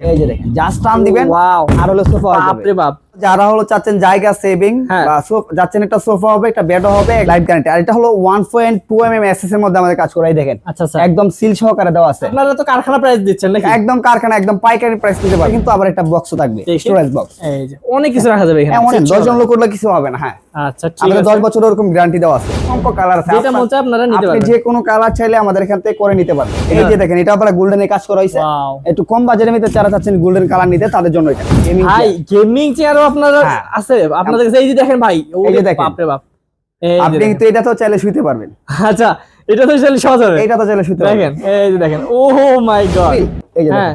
এই যে দেখেন জাস্ট টান দিবেন ওয়াও আর হলো সোফা বাপ রে বাপ। যারা হলো চাচ্ছেন জায়গা সেভিং হ্যাঁ। বা যাচ্ছেন একটা সোফা হবে একটা বেডও হবে লাইট গ্যারান্টি আর এটা হলো one point two M M S এর মধ্যে আমাদের কাজ করাই দেখেন। আচ্ছা আচ্ছা। একদম সিল সহকারে দেওয়া আছে। আপনারা তো কারখানা প্রাইস দিচ্ছেন নাকি? একদম কারখানা একদম পাইকারি প্রাইস দিতে পারে কিন্তু আবার একটা বক্সও থাকবে স্টোরেজ বক্স এই যে অনেক কিছু রাখা যাবে এখানে। এমন আচ্ছা, দশ জন লোক করলে কিছু হবে না হ্যাঁ। আচ্ছা ঠিক আমাদের আছে। দশ বছর ওরকম গ্যারান্টি দেওয়া আছে। অসংখ্য কালার আছে যেটা আপনার- মন আপনারা নিতে আপনি পারবেন। যে কোনো কালার চাইলে আমাদের এখান থেকে করে নিতে পারবেন। এই যে দেখেন এটা আপনারা গোল্ডেন কাজ করা হয়েছে। একটু কম বাজারের মধ্যে যারা চাচ্ছেন গোল্ডেন কালার নিতে তাদের জন্য এটা। ভাই chair। গেমিং চেয়ারও আপনারা হ্যাঁ। আছে আপনাদের কাছে এই যে দেখেন ভাই এই যে দেখেন। বাপ। বাপ আপনি কিন্তু এটা তো চাইলে শুইতে পারবেন। আচ্ছা এটা তো চাইলে সহজ হবে। এটা তো চাইলে শুইতে দেখেন এই যে দেখেন। ও মাই গড এই যে হ্যাঁ।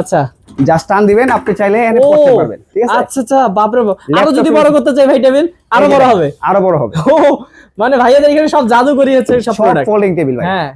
আচ্ছা। জাস্ট টান দিবেন আপনি চাইলে এনে ও পারবেন ঠিক আছে? আচ্ছা আচ্ছা বাপ রে বাপ। আরও যদি বড় করতে চাই ভাই টেবিল আরও বড় হবে। আরও বড় হবে। মানে ভাইয়াদের এখানে সব জাদু করিয়েছে সব সব প্রোডাক্ট ফোল্ডিং টেবিল ভাই। হ্যাঁ।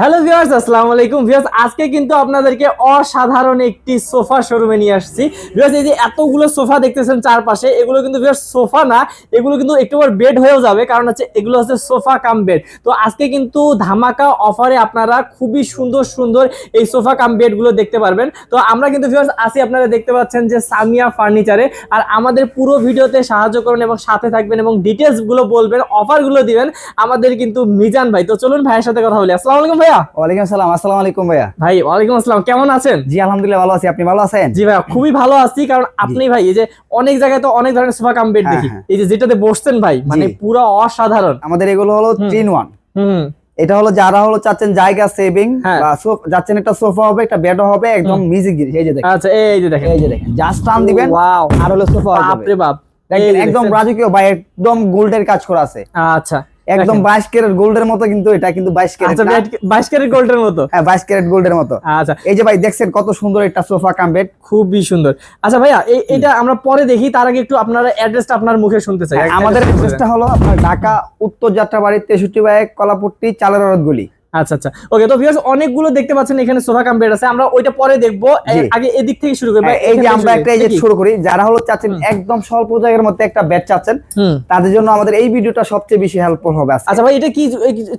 হ্যালো ভিউয়ার্স আসসালামু আলাইকুম। ভিউয়ার্স আজকে কিন্তু আপনাদেরকে অসাধারণ একটি সোফা শোরুমে নিয়ে আসছি। ভিউয়ার্স এই যে এতগুলো সোফা দেখতেছেন চারপাশে, এগুলো কিন্তু ভিউয়ার্স সোফা না, এগুলো কিন্তু একটু বেড হয়েও যাবে, কারণ হচ্ছে এগুলো হচ্ছে সোফা কাম বেড তো আজকে কিন্তু ধামাকা অফারে আপনারা খুবই সুন্দর সুন্দর এই সোফা কাম বেডগুলো দেখতে পারবেন। তো আমরা কিন্তু ভিউয়ার্স আসি আপনারা দেখতে পাচ্ছেন যে সামিয়া ফার্নিচারে আর আমাদের পুরো ভিডিওতে সাহায্য করুন এবং সাথে থাকবেন এবং ডিটেলসগুলো বলবেন অফারগুলো দিবেন আমাদের কিন্তু মিজান ভাই। তো চলুন ভাইয়ের সাথে কথা বলি। আসসালামু আলাইকুম ভাইয়া? ওয়ালাইকুম আসসালাম আসসালামু আলাইকুম ভাইয়া। ভাই ওয়ালাইকুম আসসালাম কেমন আছেন? জি আলহামদুলিল্লাহ ভালো আছি। আপনি ভালো আছেন? জি ভাইয়া খুবই ভালো আছি কারণ আপনি ভাই এই যে অনেক জায়গায় তো অনেক ধরনের সোফা কাম বেড হ্যাঁ, দেখি। হ্যাঁ। এই যে যেটাতে বসছেন ভাই মানে পুরো অসাধারণ। আমাদের এগুলো হলো থ্রি ওয়ান। হুম এটা হলো যারা হলো চাচ্ছেন জায়গা সেভিং হ্যাঁ। যাচ্ছেন একটা সোফা হবে একটা হবে একদম মিউজিক জিনিস এই যে দেখেন। আচ্ছা এই যে দেখেন। এই যে দেখেন। জাস্ট টান দিবেন ওয়াও। আর হলো সোফা বাপ। রে বাপ একদম রাজকীয় বা একদম গোল্ডের কাজ করা আছে। আচ্ছা। একদম বাইশ ক্যারেট গোল্ডের মতো কিন্তু এটা কিন্তু বাইশ ক্যারেট আচ্ছা বাইশ ক্যারেট গোল্ডের মতো? হ্যাঁ বাইশ ক্যারেট গোল্ডের মতো। আচ্ছা। এই যে ভাই দেখছেন কত সুন্দর একটা সোফা কাম বেড খুবই সুন্দর। আচ্ছা ভাইয়া এই এটা আমরা পরে দেখি তার আগে একটু আপনারা অ্যাড্রেসটা আপনার মুখে শুনতে চাই। হ্যাঁ, আমাদের অ্যাড্রেসটা হলো আপনার ঢাকা উত্তর যাত্রাবাড়ি তেষট্টি বাই কলাপট্টি চালের গলি আচ্ছা আচ্ছা। ওকে তো ভিউয়ার্স অনেকগুলো দেখতে পাচ্ছেন এখানে সোফা কাম বেড আছে। আমরা ওইটা পরে দেখব। আগে এদিক থেকে শুরু করি হ্যাঁ, এই যে আমরা একটা এই যে শুরু করি যারা হলো চাচ্ছেন একদম স্বল্প জায়গার মধ্যে একটা বেড চাচ্ছেন তাদের জন্য আমাদের এই ভিডিওটা সবচেয়ে বেশি হেল্পফুল হবে আচ্ছা ভাই এটা কি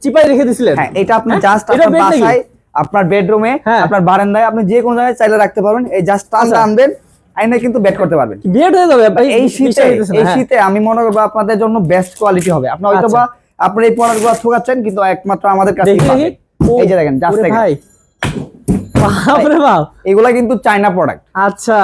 চিপাই রেখে দিছিলেন? হ্যাঁ এটা আপনি হ্যাঁ? জাস্ট এটা আপনার বাসায় আপনার বেডরুমে হ্যাঁ। আপনার বারান্দায় আপনি যে কোনো জায়গায় চাইলে রাখতে পারবেন। এই জাস্ট টান আচ্ছা। আনবেন আইনে কিন্তু বেড করতে পারবেন। বিয়েড হয়ে যাবে এই শীতে এই হ্যাঁ। শীতে আমি মনে করব আপনাদের জন্য বেস্ট কোয়ালিটি হবে। আপনার হয়তো বা আপনি এই প্রোডাক্টগুলো ঠকাচ্ছেন কিন্তু একমাত্র আমাদের কাছে এই যে দেখেন জাস্ট ভাই। বাপরে বাপ। এগুলা কিন্তু চায়না প্রোডাক্ট আচ্ছা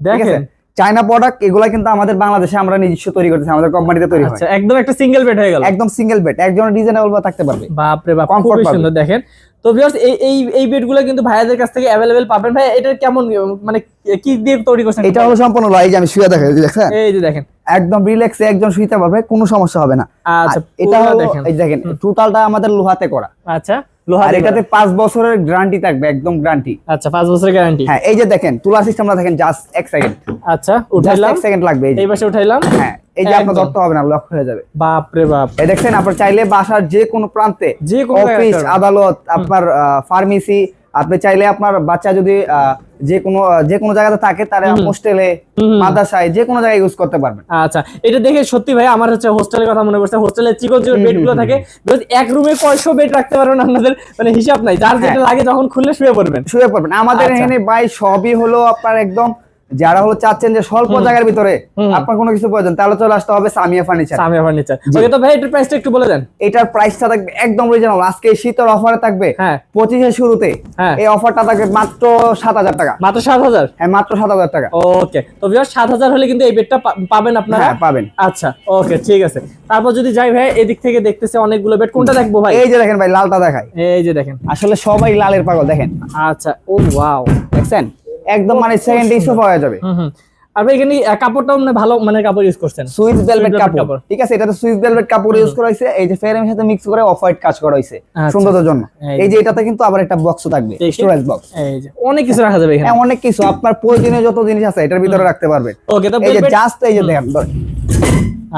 দেখেন। চায়না প্রোডাক্ট এগুলা কিন্তু আমাদের বাংলাদেশে আমরা নিজস্ব তৈরি করতেছি আমাদের কোম্পানিতে তৈরি আচ্ছা একদম একটা সিঙ্গেল বেড হয়ে গেল। একদম সিঙ্গেল বেড একজনের রিজনেবল বা থাকতে পারবে। বাপ Comfort খুবই পাবে। সুন্দর দেখেন। তো ভিউয়ার্স এই এই এই বেডগুলো কিন্তু ভাইয়াদের কাছ থেকে অ্যাভেলেবেল পাবেন। ভাই এটা কেমন মানে কি দিয়ে তৈরি করছেন? এটা হলো সম্পূর্ণ যে আমি শুয়ে দেখা দেখছেন? এই যে দেখেন। একদম রিল্যাক্সে একজন শুইতে পারবে কোনো সমস্যা হবে না। আচ্ছা এটা হলো দেখেন। এই দেখেন টোটালটা আমাদের লোহাতে করা। আচ্ছা। আর দিয়ে এটাতে পাঁচ বছরের গ্যারান্টি থাকবে একদম গ্যারান্টি আচ্ছা পাঁচ বছরের গ্যারান্টি হ্যাঁ এই যে দেখেন তুলা সিস্টেমটা দেখেন জাস্ট এক সেকেন্ড আচ্ছা উঠাইলাম। 1 সেকেন্ড লাগবে এই যে। পাশে উঠাইলাম। হ্যাঁ এই যে আপনার। ধরতে হবে না লক হয়ে যাবে। বাপ রে বাপ। এই দেখেন আপনার চাইলে বাসার যে কোনো প্রান্তে যে কোনো অফিস আদালত আপনার ফার্মেসি আপনি চাইলে আপনার বাচ্চা যদি যে কোনো যে কোনো জায়গাতে থাকে তার হোস্টেলে মাদ্রাসায় যে কোনো জায়গায় ইউজ করতে পারবেন। আচ্ছা এটা দেখে সত্যি ভাই আমার হচ্ছে হোস্টেলের কথা মনে পড়ছে। হোস্টেলে চিকন চিকন বেডগুলো থাকে। যদি এক রুমে কয়শো বেড রাখতে পারবেন আপনাদের? মানে হিসাব নাই। যার যেটা লাগে যখন খুললে শুয়ে পড়বেন। শুয়ে পড়বেন। আমাদের আচ্ছা। এখানে ভাই সবই হলো আপনার একদম যারা হলো চাচ্ছেন যে স্বল্প জায়গার ভিতরে আপনার কোনো কিছু প্রয়োজন তাহলে চলে আসতে হবে Samia furniture Samia furniture okay তো ভাই এটার প্রাইসটা একটু বলে দেন। এটার প্রাইসটা থাকবে একদম রিজনেবল আজকে এই শীতের অফারে থাকবে হ্যাঁ। পঁচিশের শুরুতে। হ্যাঁ। এই অফারটা থাকবে মাত্র সাত হাজার টাকা। মাত্র সাত হাজার? হ্যাঁ মাত্র সাত হাজার টাকা। ওকে তো ভিউয়ার সাত হাজার হলে কিন্তু এই বেডটা পাবেন আপনারা? হ্যাঁ পাবেন। আচ্ছা ওকে ঠিক আছে। তারপর যদি যাই ভাই এদিক থেকে দেখতেছে অনেকগুলো বেড কোনটা দেখব ভাই? এই যে দেখেন ভাই লালটা দেখাই। এই যে দেখেন। আসলে সবাই লালের পাগল দেখেন। আচ্ছা ও ওয়াও দেখছেন? একদম মানে সেকেন্ড ইস্যু পাওয়া যাবে। আর এখানে কাপড়টাও মানে ভালো মানে কাপড় ইউজ করছেন। সুইস ভেলভেট কাপড়। ঠিক আছে এটাতে সুইস ভেলভেট কাপড় ইউজ করা হয়েছে এই যে ফেরেমের সাথে মিক্স করে অফ হোয়াইট কাজ করা হয়েছে আচ্ছা। সুন্দরের জন্য। এই যে। এটাতে কিন্তু আবার একটা বক্স থাকবে স্টোরেজ বক্স এই যে। অনেক কিছু রাখা যাবে এখানে। হ্যাঁ অনেক কিছু। আপনার প্রয়োজনীয় যত জিনিস আছে এটার ভিতরে রাখতে পারবেন। ওকে তো এই যে জাস্ট এই যে দেখেন জাস্ট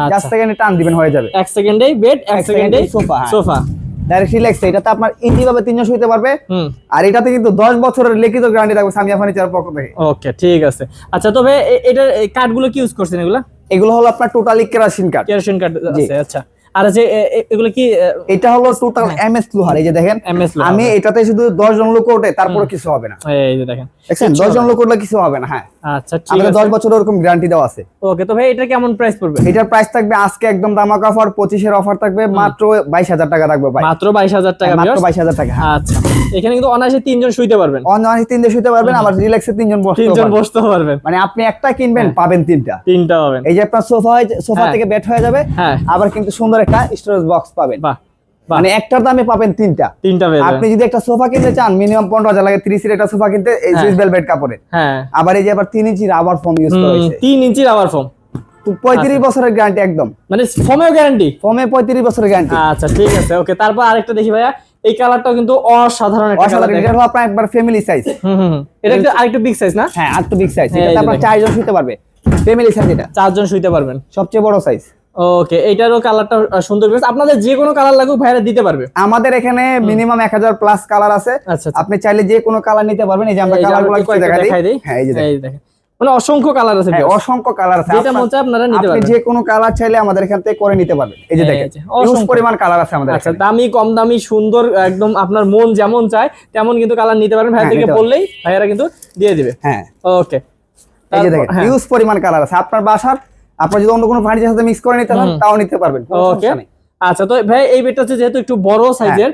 আচ্ছা। সেকেন্ডে টান দিবেন হয়ে যাবে। এক সেকেন্ডে বেড এক এক সেকেন্ডে সেকেন্ডে sofa, হ্যাঁ। সোফা ডাইরেক্ট রিল্যাক্স এটাতে আপনার ইজি ভাবে তিনজন শুইতে পারবে। আর এটাতে কিন্তু 10 বছরের লিখিত গ্যারান্টি থাকবে সামিয়া ফার্নিচারের পক্ষ থেকে। ওকে ঠিক আছে। আচ্ছা তবে এটার কার্ডগুলো কি ইউজ করছেন এগুলা? এগুলো হলো আপনার টোটালি কেরাসিন কাঠ কেরোসিন কার্ড আছে আচ্ছা। আর যে এগুলো কি এটা হলো টোটাল এমএস লোহার এই যে দেখেন। আমি এটাতে শুধু দশ জন লোক ওঠে তারপরে কিছু হবে না। এই যে দেখেন। দেখছেন? দশ জন লোক উঠলে কিছু হবে না হ্যাঁ। আচ্ছা ঠিক আমাদের বছর গ্যারান্টি দেওয়া আছে। ওকে তো ভাই এটা কেমন প্রাইস পড়বে? এটার প্রাইস থাকবে আজকে একদম দামাক অফার থাকবে মাত্র বাইশ হাজার টাকা থাকবে ভাই। মাত্র টাকা মাত্র হাজার টাকা আচ্ছা এখানে কিন্তু অনায়াসে তিনজন শুইতে পারবেন। অনলাইনে তিন দিয়ে শুতে পারবেন আবার রিল্যাক্সে তিনজন বসতে তিনজন বসতে পারবেন। মানে আপনি একটা কিনবেন পাবেন তিনটা। তিনটা পাবেন। এই যে আপনার সোফা সোফা হ্যাঁ। থেকে বেড হয়ে যাবে হ্যাঁ। আবার কিন্তু সুন্দর একটা স্টোরেজ বক্স পাবেন। বাহ। মানে একটার দামে পাবেন তিনটা। তিনটা আপনি যদি একটা সোফা কিনতে চান মিনিমাম পনেরো হাজার লাগে থ্রি সিট একটা সোফা কিনতে এই। সুইস বেলভেট কাপড়ের। হ্যাঁ। আবার এই যে আবার তিন ইঞ্চি রাবার ফোম ইউজ করা হয়েছে তিন ইঞ্চির আবার ফোম পঁয়ত্রিশ বছরের গ্যারান্টি একদম। মানে ফোমেও গ্যারান্টি ফোমে পঁয়ত্রিশ বছরের গ্যারান্টি আচ্ছা ঠিক আছে ওকে তারপর আরেকটা দেখি ভাইয়া। এই কালারটাও কিন্তু অসাধারণ একটা কালার এটা হলো আপনার একবার ফ্যামিলি সাইজ হুম। এটা একটু আরেকটু বিগ সাইজ না? হ্যাঁ আর তো বিগ সাইজ যে আপনার চারজন শুতে পারবে। ফ্যামিলি সাইজ এটা। চারজন শুইতে পারবেন। সবচেয়ে বড় সাইজ ওকে এইটারও কালারটা সুন্দর বেশ। আপনাদের যে কোনো কালার লাগুক ভাইয়ারা দিতে পারবে। আমাদের এখানে মিনিমাম এক হাজার প্লাস কালার আছে। আচ্ছা আচ্ছা। আপনি চাইলে যে কোনো কালার নিতে পারবেন। এই যে আমরা এই যে কালার আমরা গুলো একটু কয়েকটা দেখাই দিই। হ্যাঁ এই যে দেখেন। মানে অসংখ্য কালার আছে হ্যাঁ, অসংখ্য কালার আছে। যেটা মন চায় আপনারা নিতে আপনি পারবেন। যে কোনো কালার চাইলে আমাদের এখান থেকে করে নিতে পারবেন। এই যে দেখেন অসংখ্য। পরিমাণ কালার আছে আমাদের আচ্ছা দামি কম দামি সুন্দর একদম আপনার মন যেমন চায় তেমন কিন্তু কালার নিতে পারবেন। হ্যাঁ, ভাইয়াদেরকে বললেই ভাইয়ারা কিন্তু দিয়ে দিবে। হ্যাঁ। ওকে এই যে দেখেন হিউজ পরিমাণ কালার আছে। আপনার বাসার আপনার যদি অন্য কোনো ফার্নিচার সাথে মিক্স করে নিতে চান তাও নিতে পারবেন ওকে আচ্ছা তো ভাই এই বেডটা হচ্ছে যেহেতু একটু বড় সাইজের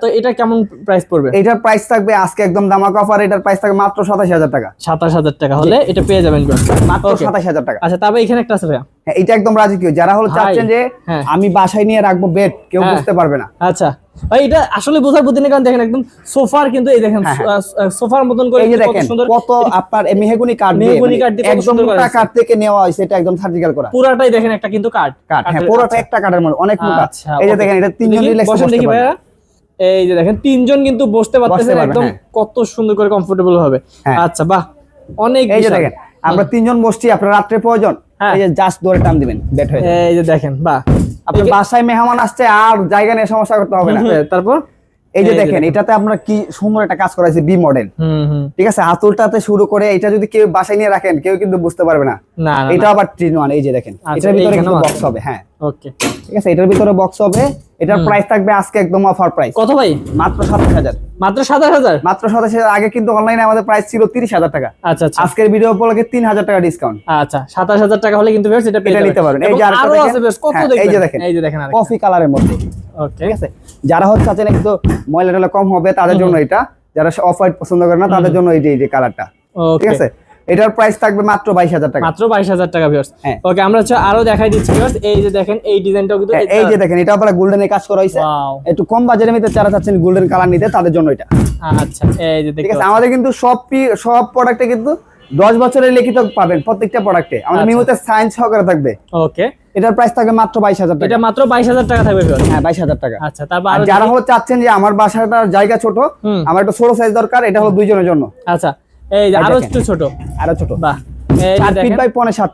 তো এটা কেমন প্রাইস পড়বে? এটার প্রাইস থাকবে আজকে একদম দামাক অফার এটার প্রাইস থাকবে মাত্র সাতাশ হাজার টাকা। সাতাশ হাজার টাকা হলে এটা পেয়ে যাবেন মাত্র Okay. সাতাশ হাজার টাকা। আচ্ছা তবে এখানে একটা আছে ভাইয়া। হ্যাঁ, এটা একদম রাজকীয় যারা হলো চাচ্ছেন যে হ্যাঁ। আমি বাসায় নিয়ে রাখব বেড কেউ হ্যাঁ। বুঝতে পারবে না। আচ্ছা। ভাই এটা আসলে বোঝার বুদ্ধি নেই কারণ দেখেন একদম সোফার কিন্তু এই দেখেন হ্যাঁ, সোফার মতন করে এই যে দেখেন কত আপনার মেহগুনি কাঠ মেহগনি কাঠ দিয়ে একদম মোটা কাঠ থেকে নেওয়া হয়েছে এটা একদম সার্জিক্যাল করা। পুরাটাই দেখেন একটা কিন্তু কাঠ কাঠ হ্যাঁ পুরোটা। একটা কাঠের মধ্যে অনেক মোটা আচ্ছা, এই যে দেখেন এটা তিনজন দেখি, রিল্যাক্স বসেন দেখি ভাইয়া। এই যে দেখেন তিনজন কিন্তু বসতে পারতেছে একদম হ্যাঁ। কত সুন্দর করে কমফোর্টেবল হবে হ্যাঁ। আচ্ছা বাহ অনেক এই যে দেখেন আমরা তিনজন বসছি আপনার রাত্রে প্রয়োজন। হ্যাঁ। এই যে জাস্ট ধরে টান দিবেন বেড হয়ে এই যে দেখেন বাহ। আপনার বাসায় মেহমান আসছে আর জায়গা নিয়ে সমস্যা করতে হবে না। তারপর? এই যে দেখেন এটাতে আমরা কি সুন্দর একটা কাজ বি মডেল ঠিক আছে হাতুলটাতে শুরু করে এটা যদি কেউ বাসায় নিয়ে রাখেন কেউ কিন্তু বুঝতে পারবে না। এটা আবার ট্রিন ওয়ান এই যে দেখেন। আচ্ছা, এটার ভিতরে কিন্তু বক্স হবে হ্যাঁ। ওকে ঠিক আছে এটার ভিতরে বক্স হবে। এটার প্রাইস থাকবে আজকে একদম অফার প্রাইস কত ভাই? মাত্র সাতাশ হাজার। মাত্র সাতাশ হাজার? মাত্র সাতাশ হাজার। আগে কিন্তু অনলাইনে আমাদের প্রাইস ছিল তিরিশ হাজার টাকা। আচ্ছা আচ্ছা। আজকের ভিডিও উপলক্ষে তিন হাজার টাকা ডিসকাউন্ট আচ্ছা সাতাশ হাজার টাকা হলে কিন্তু এটা পেয়ে নিতে পারবেন। এই যে আরও। আছে বেশ কত হ্যাঁ, এই যে দেখেন। এই যে দেখেন। কফি কালারের মধ্যে। ওকে ঠিক আছে? যারা হচ্ছে আছেন একটু ময়লা টয়লা কম হবে তাদের জন্য এটা। যারা অফ হোয়াইট পছন্দ করে না তাদের জন্য এই যে এই যে কালারটা ঠিক আছে? এটার প্রাইস থাকবে মাত্র বাইশ হাজার টাকা। মাত্র বাইশ হাজার টাকা ভিউয়ার্স হ্যাঁ। ওকে আমরা হচ্ছে আরও দেখাই দিচ্ছি viewers। এই যে দেখেন এই ডিজাইনটাও কিন্তু হ্যাঁ, এই যে দেখেন এটা আপনারা গোল্ডেনের কাজ করা হয়েছে। একটু কম বাজারের মধ্যে যারা চাচ্ছেন গোল্ডেন কালার নিতে তাদের জন্য এটা। আচ্ছা এই যে ঠিক আছে আমাদের কিন্তু সব সব প্রোডাক্টে কিন্তু দশ বছরের লিখিত পাবেন প্রত্যেকটা প্রোডাক্টে আমাদের আচ্ছা। নিয়মিত সায়েন্স সহকারে থাকবে। ওকে এটার প্রাইস থাকবে মাত্র বাইশ হাজার টাকা। এটা মাত্র বাইশ হাজার টাকা থাকবে। হ্যাঁ বাইশ হাজার টাকা। আচ্ছা তারপর আর যারা হলো চাচ্ছেন যে আমার বাসাটার জায়গা ছোট আমার একটা ছোট সাইজ দরকার এটা হলো দুইজনের জন্য। আচ্ছা এই আরও একটু ছোট। আরও ছোট। বাহ। Feet by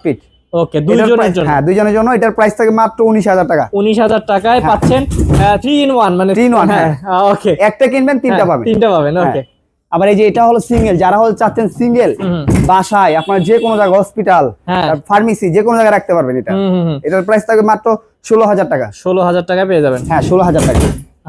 fit. ওকে দুইজনের জন্য। হ্যাঁ দুইজনের জন্য। এটার প্রাইস থাকে মাত্র উনিশ হাজার টাকা। উনিশ হাজার টাকায় পাচ্ছেন থ্রি ইন মানে one, হ্যাঁ ওকে একটা কিনবেন তিনটা পাবেন। তিনটা পাবেন ওকে হ্যাঁ। আবার এই যে এটা হলো সিঙ্গেল যারা হলো চাচ্ছেন সিঙ্গেল বাসায় আপনার যে কোনো জায়গায় হসপিটাল হ্যাঁ। ফার্মেসি যে কোনো জায়গায় রাখতে পারবেন এটা। এটার প্রাইস থাকবে মাত্র ষোলো হাজার টাকা। ষোলো হাজার টাকা পেয়ে যাবেন। হ্যাঁ ষোলো হাজার টাকা।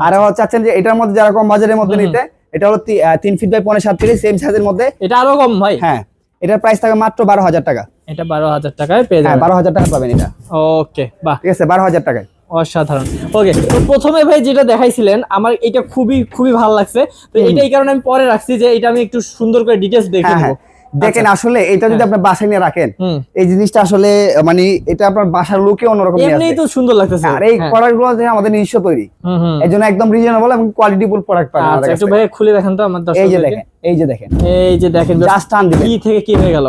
আর হলো চাচ্ছেন যে এটার মধ্যে যারা কম বাজারের মধ্যে নিতে এটা হলো তিন ফিট বাই পনেরো সাত ফিট সেম সাইজের মধ্যে। এটা আরও কম ভাই? হ্যাঁ এটার প্রাইস থাকবে মাত্র বারো হাজার টাকা। এটা বারো হাজার টাকায় পেয়ে যাবে যাবেন। বারো হাজার টাকা পাবেন এটা। ওকে বাহ। ঠিক আছে বারো হাজার টাকায়। অসাধারণ। ওকে তো প্রথমে ভাই যেটা দেখাইছিলেন আমার এটা খুবই খুবই ভালো লাগছে। তো এটা এই কারণে আমি পরে রাখছি যে এটা আমি একটু সুন্দর করে ডিটেলস দেখে হ্যাঁ নেব হ্যাঁ। দেখেন আসলে এটা যদি আপনার বাসায় নিয়ে রাখেন এই জিনিসটা আসলে মানে এটা আপনার বাসার লোকে অন্যরকম তো সুন্দর লাগতেছে। আর এই হ্যাঁ। প্রোডাক্টগুলো আমাদের নিজস্ব তৈরি হুম হুম। এই জন্য একদম রিজনেবল এবং কোয়ালিটিফুল প্রোডাক্ট পাবেন আচ্ছা কাছ একটু ভাই খুলে দেখেন তো আমার এই যে দেখেন। এই যে দেখেন। এই যে দেখেন জাস্ট টান দিবেন। কি থেকে কি হয়ে গেল?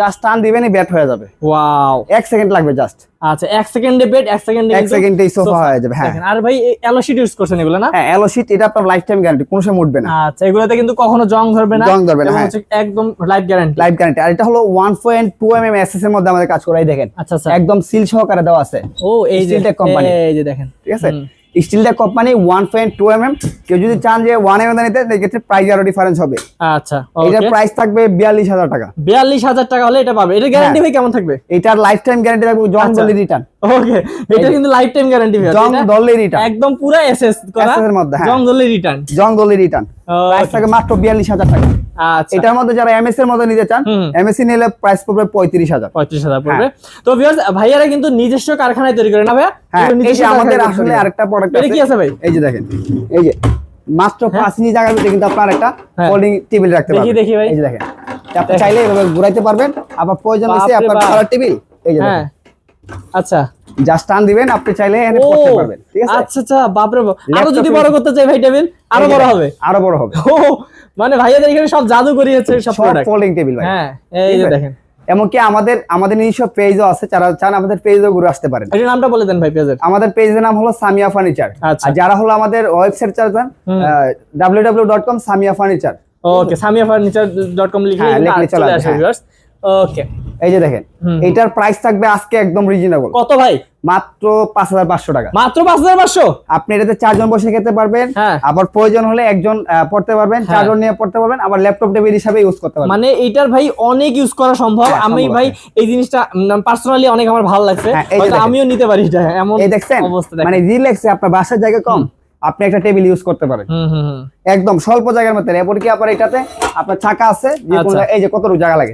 জাস্ট টান দিবেনই ব্যাট হয়ে যাবে। ওয়াও এক সেকেন্ড লাগবে জাস্ট আচ্ছা এক সেকেন্ডে বেড এক সেকেন্ডে এক সেকেন্ডেই সোফা হয়ে যাবে হ্যাঁ। দেখেন আর ভাই অ্যালোশিট ইউজ করছেন এগুলো না? হ্যাঁ এলো শীট এটা আপনার লাইফ টাইম গ্যারান্টি কোনো সময় উঠবে না। আচ্ছা এগুলোতে কিন্তু কখনো জং ধরবে না জং ধরবে না, হ্যাঁ। হচ্ছে একদম লাইফ গ্যারান্টি লাইফ গ্যারান্টি আর এটা হলো one point two M M S এর মধ্যে আমাদের কাজ করাই দেখেন। আচ্ছা আচ্ছা। একদম সিল সহকারে দেওয়া আছে। ও এই যে Tech company। এই যে দেখেন। ঠিক আছে। স্টিলটা company one point two M M কেউ যদি চান যে ওয়ান এম এম নিতে সেক্ষেত্রে প্রাইস আরও ডিফারেন্স হবে। আচ্ছা এটার প্রাইস থাকবে বিয়াল্লিশ হাজার টাকা। বিয়াল্লিশ হাজার টাকা হলে এটা পাবে। এটা গ্যারান্টি। ভাই কেমন থাকবে? এটার লাইফ টাইম গ্যারান্টি থাকবে জং। দলি রিটার্ন ওকে এটা কিন্তু লাইফ টাইম গ্যারান্টি জং দলি রিটার্ন একদম পুরো এসএস করা। SS এর মধ্যে, হ্যাঁ। জং দলে রিটার্ন জং দলি রিটার্ন প্রাইস থাকবে মাত্র বিয়াল্লিশ হাজার টাকা। এটার মধ্যে যারা এমএস এর মধ্যে নিতে চান। এমএসসি নিলে প্রাইস পড়বে পঁয়ত্রিশ হাজার। পঁয়ত্রিশ হাজার পড়বে। তো ভিউয়ার্স ভাইয়ারা কিন্তু নিজস্ব কারখানায় তৈরি করে না ভাইয়া? হ্যাঁ এই যে আমাদের আসলে আরেকটা প্রোডাক্ট এটা কি আছে? ভাই? এই যে দেখেন এই যে মাত্র পাঁচ ইঞ্চি জায়গার ভিতরে কিন্তু আপনার একটা হ্যাঁ। ফোল্ডিং টেবিল রাখতে পারবেন। দেখি ভাই। এই যে দেখেন আপনি চাইলে এভাবে ঘুরাইতে পারবেন। আবার প্রয়োজন হচ্ছে আপনার। খাবার টেবিল এই যে হ্যাঁ। আচ্ছা। জাস্ট টান দিবেন আপনি চাইলে ও করতে পারবেন ঠিক আছে? আচ্ছা আচ্ছা বাপরে বাপ। আরও যদি বড় করতে চাই ভাই টেবিল আরও বড় হবে। আরও বড় হবে। মানে ভাইয়াদের এখানে সব জাদু করিয়েছে সব প্রোডাক্ট ফোল্ডিং টেবিল ভাই। হ্যাঁ এই যে দেখেন। এমনকি আমাদের আমাদের নিজস্ব পেজও আছে যারা চান আমাদের পেজও ঘুরে আসতে পারেন। এটার নামটা বলে দেন ভাই পেজের আমাদের পেজের নাম হলো সামিয়া ফার্নিচার আচ্ছা। আর যারা হলো আমাদের website com Samia furniture okay Samia furniture dot com লিখে হ্যাঁ, চলে আসবে। ভিউয়ার্স ওকে এই যে দেখেন এটার প্রাইস থাকবে আজকে একদম রিজনেবল কত ভাই? মাত্র পাঁচ হাজার পাঁচশো টাকা। মাত্র পাঁচ হাজার পাঁচশো? আপনি এটাতে চারজন বসে খেতে পারবেন হ্যাঁ। আবার প্রয়োজন হলে একজন পড়তে পারবেন হ্যাঁ। চারজন নিয়ে পড়তে পারবেন আবার ল্যাপটপ টেবিল হিসাবে ইউজ করতে পারবেন। মানে এইটার ভাই অনেক ইউজ করা সম্ভব। হ্যাঁ, আমি ভাই এই জিনিসটা পার্সোনালি অনেক আমার ভালো লাগছে। আমিও নিতে পারি এটা এমন এই দেখছেন? মানে রিল্যাক্সে আপনার বাসার জায়গা কম? আপনি একটা টেবিল ইউজ করতে পারেন। একদম স্বল্প জায়গার মধ্যে এরপর কি আপনার এটাতে আপনার চাকা আছে আচ্ছা। এই যে কতটুকু জায়গা লাগে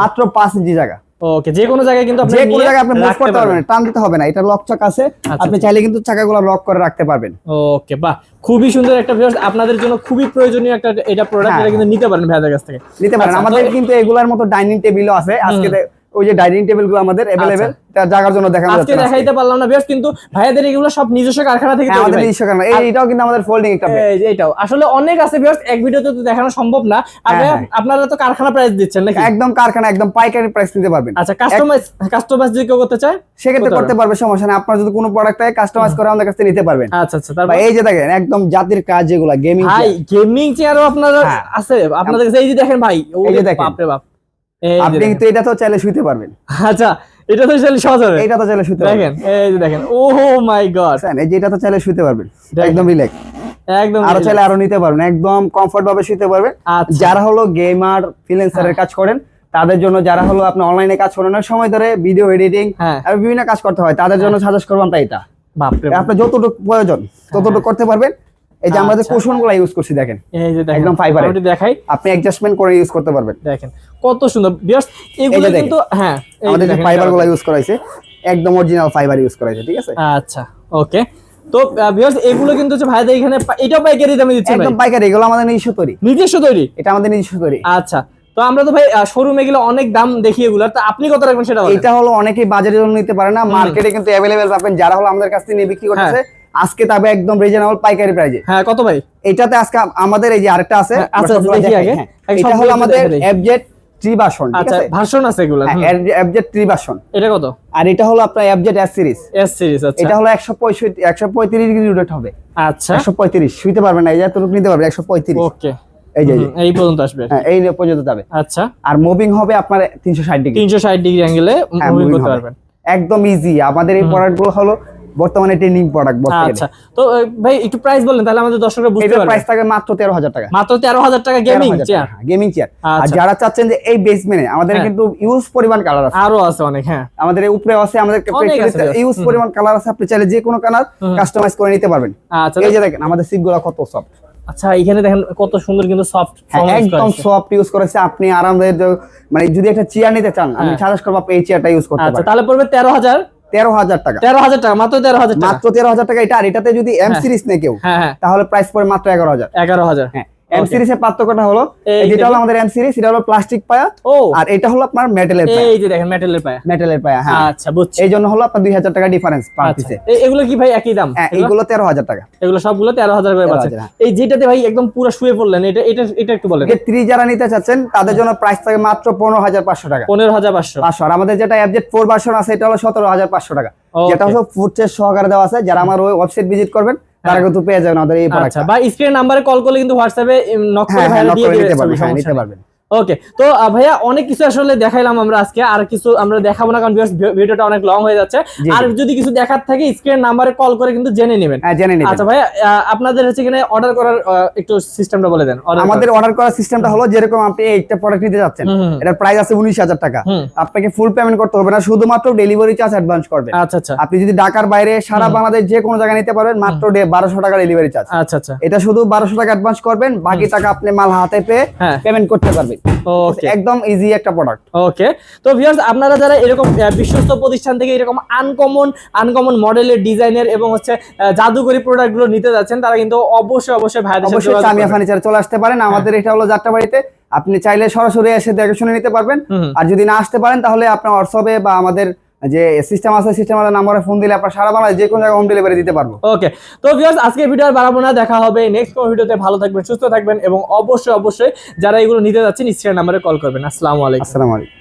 মাত্র পাঁচ ইঞ্চি জায়গা। ওকে যে কোনো জায়গায় কিন্তু আপনি যে কোনো জায়গায় আপনি মুভ করতে পারবেন পারবেন। টান দিতে হবে না এটা লক চক আছে আচ্ছা, আপনি চাইলে কিন্তু চাকাগুলো লক করে রাখতে পারবেন। ওকে বাহ খুবই সুন্দর একটা ভিউয়ার্স আপনাদের জন্য খুবই প্রয়োজনীয় একটা এটা প্রোডাক্ট হ্যাঁ। এটা কিন্তু নিতে পারেন ভাইয়াদের কাছ থেকে। নিতে পারেন আচ্ছা, আমাদের কিন্তু এগুলার মতো ডাইনিং টেবিলও আছে আজকে ওই যে ডাইনিং টেবিলগুলো আমাদের অ্যাভেলেবেল এটা জায়গার জন্য দেখানো আজকে যাচ্ছে আজকে। দেখাইতে পারলাম না ভিউয়ার্স কিন্তু ভাইয়াদের এগুলো সব নিজস্ব কারখানা থেকে হ্যাঁ, আমাদের নিজস্ব কারণ এই এটাও কিন্তু আমাদের ফোল্ডিং একটা এই যে এটাও। আসলে অনেক আছে ভিউয়ার্স এক ভিডিওতে তো দেখানো সম্ভব না। হ্যাঁ, হ্যাঁ। আপনারা তো কারখানা প্রাইস দিচ্ছেন নাকি? একদম কারখানা একদম পাইকারি প্রাইস নিতে পারবেন। আচ্ছা কাস্টমাইজ কাস্টমাইজ যদি কেউ করতে চায় সেক্ষেত্রে করতে পারবে। সমস্যা নেই। আপনার যদি কোনো প্রোডাক্ট কাস্টমাইজ করে আমাদের কাছ থেকে নিতে পারবেন। আচ্ছা আচ্ছা তারপর? এই যে দেখেন একদম জাতির কাজ যেগুলা গেমিং ভাই গেমিং চেয়ারও আপনার। আছে। আপনাদের কাছে এই যে দেখেন ভাই যে ওরে বাপ এই যে আপনি। কিন্তু এটা তো চাইলে শুইতে পারবেন। আচ্ছা এটা তো চাইলে সহজ হবে। এটা তো চাইলে শুইতে দেখেন এই যে দেখেন। ও মাই গড এই যে এটা তো চাইলে শুইতে পারবেন। একদম রিল্যাক্স একদম আরও চাইলে আরও নিতে পারবেন। একদম কমফর্ট ভাবে শুইতে পারবেন। আচ্ছা। যারা হলো গেমার ফ্রিল্যান্সারের কাজ করেন তাদের জন্য যারা হলো আপনি অনলাইনে কাজ করেন অনেক সময় ধরে ভিডিও এডিটিং হ্যাঁ। আর বিভিন্ন কাজ করতে হয় তাদের জন্য সাজেস্ট করব আমরা এটা। বাপরে বাপ। আপনি যতটুকু প্রয়োজন ততটুকু করতে পারবেন। এই যে আমরা যে আচ্ছা। কুশনগুলা ইউজ করছি দেখেন। এই যে দেখেন একদম এর। আমি দেখাই। আপনি অ্যাডজাস্টমেন্ট করে ইউজ করতে পারবেন। দেখেন কত সুন্দর। বিয়ার্স এগুলো কিন্তু হ্যাঁ আমাদের যে দেখেন, ফাইবার এটা- গুলো ইউজ করাইছে একদম অরিজিনাল ফাইবার ইউজ করাইছে ঠিক আছে? আচ্ছা ওকে। তো ভিউয়ার্স এগুলো কিন্তু হচ্ছে ভাইদের এখানে এটাও পাইকারি দামে দিচ্ছে একদম পাইকারি এগুলো আমাদের নিজস্ব তৈরি। নিজস্ব তৈরি? এটা আমাদের নিজস্ব তৈরি। আচ্ছা তো আমরা তো ভাই শোরুমে গেলে অনেক দাম দেখি এগুলো। তো আপনি কত রাখবেন সেটা এটা হলো অনেকেই বাজারে নিতে পারে না মার্কেটে কিন্তু অ্যাভেলেবেল পাবেন। যারা হলো আমাদের কাছ থেকে নিয়ে বিক্রি করতেছে আজকে তবে একদম রিজনেবল পাইকারি প্রাইজে হ্যাঁ কত ভাই? এটাতে আজকে আমাদের এই যে আরেকটা আছে হ্যাঁ, আচ্ছা, দেখি আগে। হ্যাঁ। এটা সবগুলো হলো আমাদের। এফজেড থ্রি ভার্সন আচ্ছা ভার্সন আছে এগুলো এফজেড থ্রি ভার্সন এটা কত? আর এটা হলো আপনার FZ S series S series আচ্ছা। এটা হলো একশো পঁয়ষট্টি একশো পঁয়ত্রিশ ডিগ্রি রোটেট হবে। আচ্ছা। একশো পঁয়ত্রিশ শুইতে পারবেন না এই যে এতটুকু নিতে পারবেন একশো পঁয়ত্রিশ। ওকে। এই যে এই পর্যন্ত আসবে। হ্যাঁ এই পর্যন্ত যাবে। আচ্ছা। আর মুভিং হবে আপনার তিনশো ষাট ডিগ্রি তিনশো ষাট ডিগ্রি অ্যাঙ্গেলে হ্যাঁ, মুভিং করতে পারবেন। একদম ইজি আমাদের এই প্রোডাক্টগুলো হলো বর্তমানে ট্রেন্ডিং প্রোডাক্ট বর্তমানে আচ্ছা তো ভাই একটু প্রাইস বলেন তাহলে আমাদের দর্শকরা বুঝতে পারবে। প্রাইস থাকবে মাত্র তেরো হাজার টাকা। মাত্র তেরো হাজার টাকা গেমিং চেয়ার গেমিং চেয়ার আর আচ্ছা। যারা চাচ্ছেন যে এই বেসমেন্টে আমাদের হ্যাঁ। কিন্তু ইউজ পরিমাণ কালার আছে। আরও আছে অনেক হ্যাঁ। আমাদের উপরে আছে আমাদের ইউজ পরিমাণ কালার আছে আপনি চাইলে যে কোনো কালার কাস্টমাইজ করে নিতে পারবেন। আচ্ছা। এই যে দেখেন আমাদের সিটগুলো কত সফট আচ্ছা এখানে দেখেন কত সুন্দর কিন্তু সফট হ্যাঁ একদম সফট ইউজ করেছে আপনি আরামদায়ক মানে যদি একটা চেয়ার নিতে চান আমি হ্যাঁ। সাজেস্ট করব আপনি এই চেয়ারটা ইউজ করতে পারেন। আচ্ছা তাহলে পড়বে তেরো হাজার তেরো হাজার টাকা। তেরো হাজার টাকা মাত্র তেরো হাজার টাকা। মাত্র তেরো হাজার টাকা। এটা আর এটাতে যদি এম। সিরিজ নেই কেউ হ্যাঁ হ্যাঁ। তাহলে প্রাইস পড়ে মাত্র এগারো হাজার। এগারো হাজার। হ্যাঁ। এম সিরিজের পার্থক্যটা হলো যেটা হলো আমাদের এম সিরিজ এটা হলো প্লাস্টিক পায়া ও। আর এটা হলো আপনার মেটালের পায়া। এই যে দেখেন মেটালের পায়া। মেটালের পায়া হ্যাঁ। আচ্ছা বুঝছি। এই জন্য হলো আপনার দুই হাজার টাকা ডিফারেন্স পার আচ্ছা। পিসে এগুলো কি ভাই একই দাম? হ্যাঁ এগুলো? এইগুলো তেরো হাজার টাকা। এগুলো সবগুলো তেরো হাজার করে 13,000 পাচ্ছে। হ্যাঁ। এই যেটাতে ভাই একদম পুরো শুয়ে পড়লেন এটা এটা এটা একটু বলেন। যে যারা নিতে চাচ্ছেন তাদের জন্য প্রাইস থাকে মাত্র পনেরো হাজার পাঁচশো টাকা। পনেরো হাজার পাঁচশো। পাঁচশো। আর আমাদের যেটা অ্যাবজেট ফোর ভার্সন আছে এটা হলো সতেরো হাজার পাঁচশো টাকা। যেটা হলো ফুডচেস সহকারে দেওয়া আছে। যারা আমার ওয়েবসাইট ভিজিট করবেন তারা কিন্তু পেয়ে যাবেন আমাদের এই আচ্ছা বা স্ক্রিন নাম্বারে কল করলে কিন্তু হোয়াটসঅ্যাপে নক করে হ্যাঁ দিয়ে দিতে পারবেন। হ্যাঁ ওকে তো ভাইয়া অনেক কিছু আসলে দেখাইলাম আমরা আজকে আর কিছু আমরা দেখাবো না কারণ ভিডিওটা অনেক লং হয়ে যাচ্ছে। আর যদি কিছু দেখার থাকে স্ক্রিন নাম্বারে কল করে কিন্তু জেনে নেবেন। হ্যাঁ জেনে নিবেন। আচ্ছা ভাইয়া আপনাদের হচ্ছে এখানে অর্ডার করার একটু সিস্টেমটা বলে দেন আমাদের অর্ডার করার সিস্টেমটা হলো যেরকম আপনি একটা প্রোডাক্ট নিতে যাচ্ছেন এটার প্রাইস আছে উনিশ হাজার টাকা। আপনাকে ফুল পেমেন্ট করতে হবে না শুধুমাত্র ডেলিভারি চার্জ অ্যাডভান্স করবেন আচ্ছা আচ্ছা। আপনি যদি ঢাকার বাইরে সারা বাংলাদেশ যে কোনো জায়গায় নিতে পারবেন মাত্র বারোশো টাকা ডেলিভারি চার্জ আচ্ছা আচ্ছা। এটা শুধু বারোশো টাকা অ্যাডভান্স করবেন বাকি টাকা আপনি মাল হাতে পেয়ে হ্যাঁ। পেমেন্ট করতে পারবেন। একদম ইজি একটা প্রোডাক্ট ওকে তো ভিউয়ার্স আপনারা যারা এরকম বিশ্বস্ত প্রতিষ্ঠান থেকে এরকম আনকমন আনকমন মডেলের ডিজাইনের এবং হচ্ছে জাদুকরি প্রোডাক্টগুলো নিতে যাচ্ছেন তারা কিন্তু অবশ্যই অবশ্যই ভাই অবশ্যই চামিয়া ফার্নিচার চলে আসতে পারেন। আমাদের এটা হলো যাত্রা বাড়িতে। আপনি চাইলে সরাসরি এসে দেখে শুনে নিতে পারবেন। আর যদি না আসতে পারেন তাহলে আপনার হোয়াটসঅ্যাপে বা আমাদের যে সিস্টেম আছে সিস্টেমের নাম্বারে ফোন দিলে আপনার সারা বাংলায় যে কোনো জায়গায় হোম ডেলিভারি দিতে পারব। ওকে তো ভিউয়ার্স আজকে ভিডিও আর বাড়াবো না দেখা হবে নেক্সট কোন ভিডিওতে ভালো থাকবেন সুস্থ থাকবেন এবং অবশ্যই অবশ্যই যারা এগুলো নিতে যাচ্ছেন স্ক্রিন নাম্বারে কল করবেন। আসসালামু আলাইকুম। আসসালামু আলাইকুম।